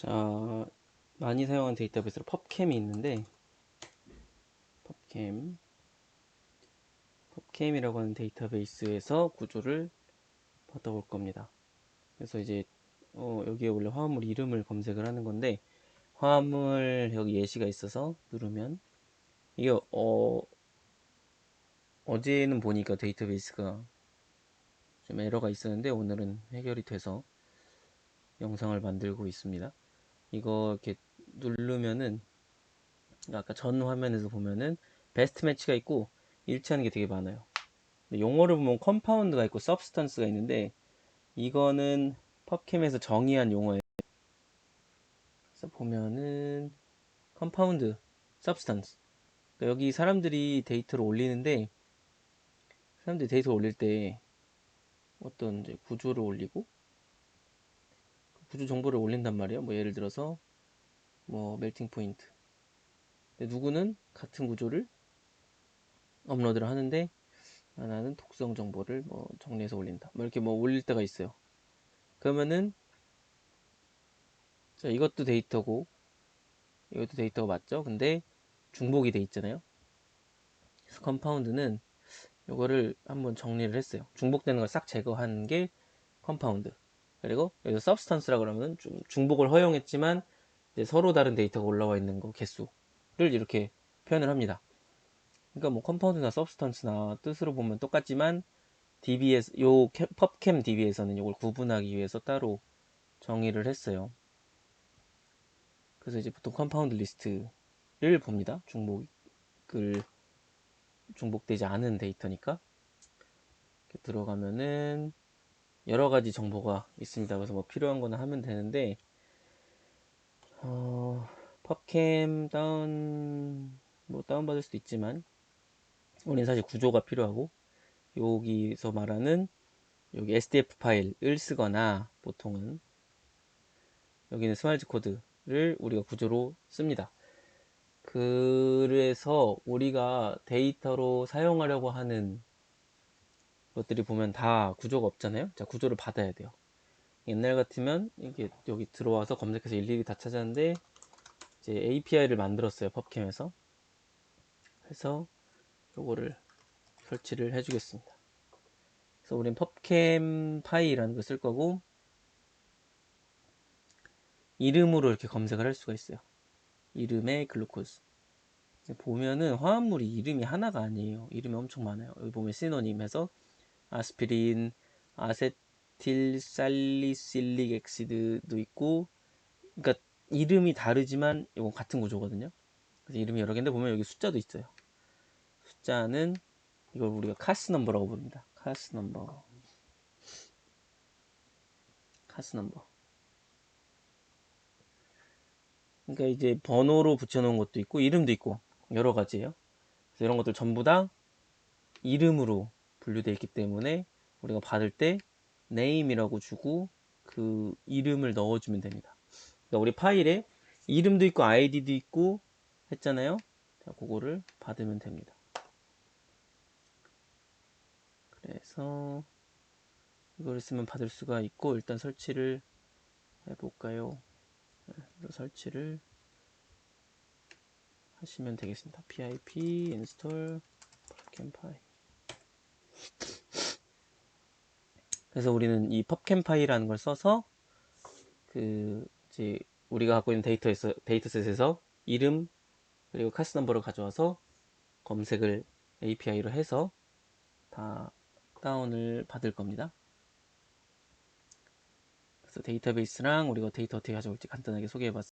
자, 많이 사용하는 데이터베이스로 펍캠이 있는데, 펍캠, 펍캠이라고 하는 데이터베이스에서 구조를 받아볼 겁니다. 그래서 이제, 어, 여기에 원래 화합물 이름을 검색을 하는 건데, 화합물 여기 예시가 있어서 누르면, 이게, 어, 어제는 보니까 데이터베이스가 좀 에러가 있었는데, 오늘은 해결이 돼서 영상을 만들고 있습니다. 이거 이렇게 누르면은 아까 전 화면에서 보면은 베스트 매치가 있고 일치하는 게 되게 많아요. 용어를 보면 컴파운드가 있고 서브스턴스가 있는데 이거는 펍캠에서 정의한 용어예요. 그래서 보면은 컴파운드, 서브스턴스. 그러니까 여기 사람들이 데이터를 올리는데 사람들이 데이터 올릴 때 어떤 구조를 올리고 구조 정보를 올린단 말이에요. 뭐 예를 들어서 뭐 멜팅 포인트. 누구는 같은 구조를 업로드를 하는데 아, 나는 독성 정보를 뭐 정리해서 올린다. 뭐 이렇게 뭐 올릴 때가 있어요. 그러면은 자 이것도 데이터고 이것도 데이터가 맞죠? 근데 중복이 돼 있잖아요. 그래서 컴파운드는 이거를 한번 정리를 했어요. 중복되는 걸 싹 제거한 게 컴파운드. 그리고 여기서 substance라 그러면 좀 중복을 허용했지만 서로 다른 데이터가 올라와 있는 거 개수를 이렇게 표현을 합니다. 그러니까 뭐 컴파운드나 substance나 뜻으로 보면 똑같지만 DB에서 요 펍캠 DB에서는 이걸 구분하기 위해서 따로 정의를 했어요. 그래서 이제 보통 컴파운드 리스트를 봅니다. 중복을 중복되지 않은 데이터니까 들어가면은 여러 가지 정보가 있습니다. 그래서 뭐 필요한 거는 하면 되는데 어, 펍캠 다운 뭐 다운 받을 수도 있지만 우리는 사실 구조가 필요하고 여기서 말하는 여기 SDF 파일을 쓰거나 보통은 여기는 스마일즈 코드를 우리가 구조로 씁니다. 그래서 우리가 데이터로 사용하려고 하는 것들이 보면 다 구조가 없잖아요. 자, 구조를 받아야 돼요. 옛날 같으면 이게 여기 들어와서 검색해서 일일이 다 찾았는데 이제 API를 만들었어요. 펍캠에서. 그래서 요거를 설치를 해주겠습니다. 그래서 우린 펍캠 파이라는 걸 쓸 거고 이름으로 이렇게 검색을 할 수가 있어요. 이름의 글루코즈. 보면은 화합물이 이름이 하나가 아니에요. 이름이 엄청 많아요. 여기 보면 시노님에서 아스피린, 아세틸살리실릭 엑시드도 있고, 그러니까 이름이 다르지만 이건 같은 구조거든요. 그래서 이름이 여러 개인데 보면 여기 숫자도 있어요. 숫자는 이걸 우리가 카스 넘버라고 부릅니다. 카스 넘버. 카스 넘버. 그러니까 이제 번호로 붙여놓은 것도 있고 이름도 있고 여러 가지예요. 그래서 이런 것들 전부 다 이름으로 분류되어 있기 때문에 우리가 받을 때 name이라고 주고 그 이름을 넣어주면 됩니다. 그러니까 우리 파일에 이름도 있고 아이디도 있고 했잖아요. 자, 그거를 받으면 됩니다. 그래서 이걸 쓰면 받을 수가 있고 일단 설치를 해볼까요? 설치를 하시면 되겠습니다. pip install 캠파이 그래서 우리는 이 펍캠파이라는 걸 써서 그 이제 우리가 갖고 있는 데이터에서 데이터셋에서 이름 그리고 카스 넘버를 가져와서 검색을 API로 해서 다 다운을 받을 겁니다. 그래서 데이터베이스랑 우리가 데이터 어떻게 가져올지 간단하게 소개해 봤습니다.